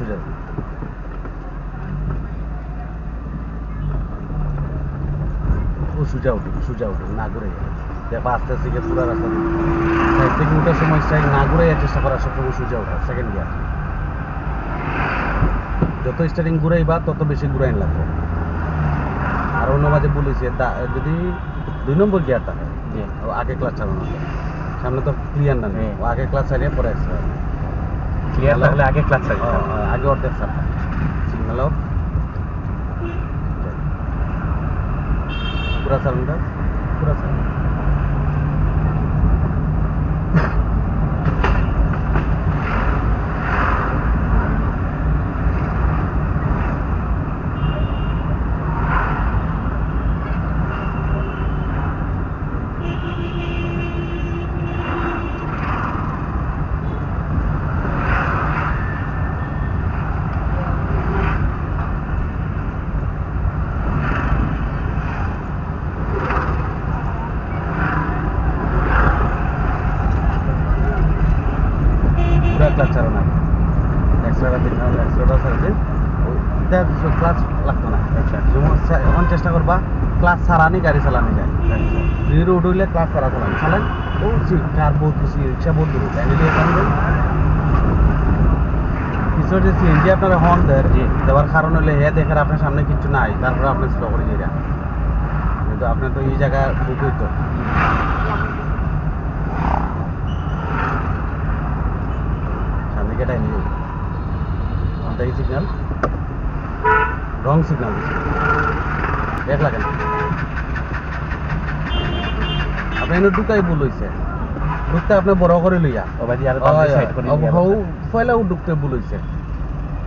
সোজা ও সোজা উঠুক উঠুক না ঘুরে দেখো আস্তে আস্তে গিয়ে রাস্তা সাইড থেকে উঠার সময় সাইড না ঘুরে চেষ্টা করার সবসময় সেকেন্ড গিয়ার যত স্টারিং ঘুরাইবা তত বেশি ঘুরাইন লাগবে। আর অন্য মাঝে বলেছি যদি দুই নম্বর গিয়ার থাকে আগে ক্লাস চালানো সামনে তো ক্লিয়ার না নেই। হ্যাঁ। আগে ক্লাস চালিয়ে পরে ক্লিয়ার লাগলে আগে ক্লাস চালিয়ে হ্যাঁ, ও, ও, আগে অর্ধেক স্যার সিগন্যাল অফ পুরা সারেন্ডার পুরা সারেন্ডার পুরা ক্লাস চালানো এক্সট্রাটা দিন এক্সট্রাটা সার্ভিস ক্লাস লাগতো না। আচ্ছা। এখন চেষ্টা করবা ক্লাস ছাড়ানি গাড়ি চালানি যায়। যদি রোড হইলে ক্লাস ছাড়া চালান। চালান ও কার বহুত বেশি রিক্সা বহুত দূর। এখানে কিছু যে সিএনজি আপনার জি। দেওয়ার কারণ হলে হে দেখেন আপনার সামনে কিছু নাই। তারপরে আপনি স্লো করে যান। কিন্তু আপনার তো এই জায়গা বুক হইতো সামনে কেটাই নিয়ে সিগন্যাল রং সিগন্যাল দিচ্ছে দেখ লাগে না আপনি এনে ঢুকাই ভুল হয়েছে ঢুকতে আপনি বড় করে লইয়া। ভাই আর সাইড করে নিয়ে পয়লাও ঢুকতে ভুল হয়েছে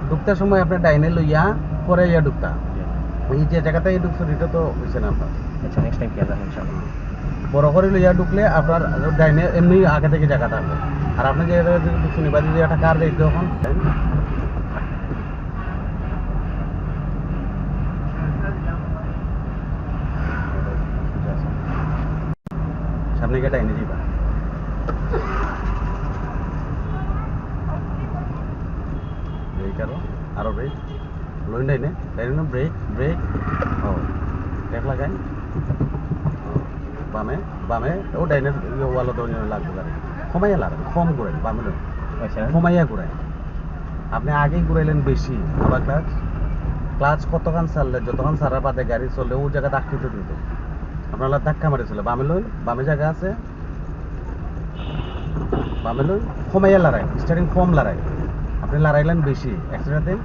ঢুকতে সময় আপনি ডাইনে লইয়া পরে ইয়া ঢুকতা। এই যে জায়গাতে ঢুকছে এটা তো হয়েছে না আপনার। আচ্ছা নেক্সট টাইম খেয়াল রাখেন ইনশাআল্লাহ। বড় করে লইয়া ঢুকলে আপনার ডাইনে এমনি আগে থেকে জায়গাটা আছে। আর আপনি যে ঢুকছেন এবার যদি একটা কার দেখতে তখন সামনে গিয়ে ডাইনে যাবা ব্রেক আরও আরও ব্রেক লোন ডাইনে ডাইনে ব্রেক ব্রেক ও ব্রেক লাগাই। বামে বামে ও ডাইনে ওয়ালত লাগবে গাড়ি কমাইয়া লাগান কম ঘুরাই বামে আচ্ছা। কমাইয়া ঘুরাই। আপনি আগেই ঘুরাইলেন বেশি। আবার ক্লাচ ক্লাচ কতক্ষণ চাললে যতক্ষণ সারার বাদে গাড়ি চললে ও জায়গা ধাক্কিত কিন্তু আপনার ধাক্কা মারিছিল। বামে লই, বামে জায়গা আছে। বামে লই কমাইয়া লড়াই স্টারিং কম লড়াই। আপনি লড়াইলেন বেশি একসাথে দিন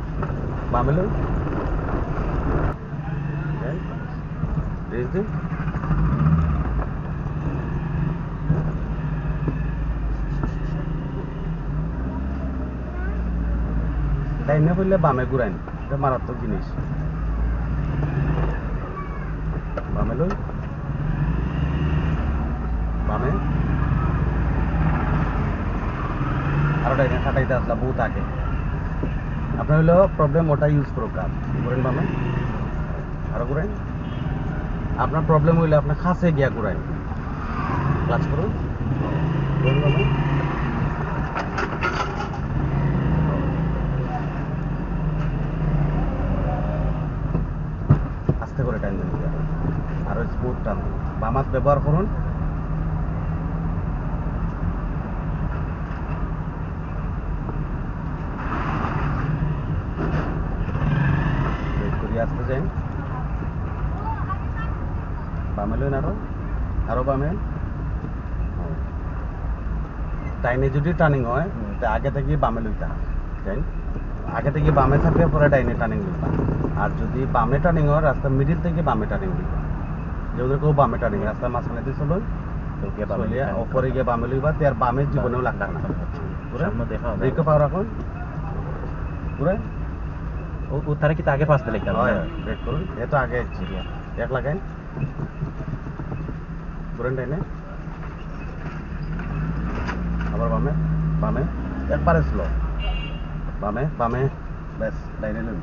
বামে লই। ডাইনে করলে বামে ঘুরাইন, এটা মারাত্মক জিনিস। বামে লই বামে আরও ডাইনে খাটাইতে আসলা বহুত আগে। আপনার হলো প্রবলেম ওটা ইউজ করুক কাজ করেন বামে। আরও ঘুরাইন আপনার প্রবলেম হইলে আপনি খাসে গিয়া করুন। ঘুরাইন বামে। আস্তে করে টাইম দেন। আর স্মুথ টান। বামাত ব্যবহার করুন ব্রেক করিয়ে আসতে যাই বামে লইন আরও? আরও বামে? ডাইনে যদি টার্নিং হয়। আগে থেকে বামে লইতে হয় আগে থেকে বামে থাকলে পরে ডাইনে টার্নিং লইবা আর যদি বামে টার্নিং হয় রাস্তা মিডিল থেকে বামে টার্নিং লইবা যেমন কেউ বামে টার্নিং রাস্তা মাঝখানে দিয়ে চলুন। তো গিয়ে বামে চলিয়া নিয়ে ওপরে গিয়ে বামে লইবা তে আর বামের জীবনেও লাগবে না। পুরা? সামনে দেখা হবে। ব্রেকও পাও রাখুন। পুরা? ও ও তারা কি তো আগে পাঁচতে লিখতে হবে হয় না? ব্রেক করুন এ তো আগে যাচ্ছি এক লাগাই ঘুরেন ডাইনে আবার বামে বামে একবারে স্লো বামে বামে ব্যাস ডাইনে লুন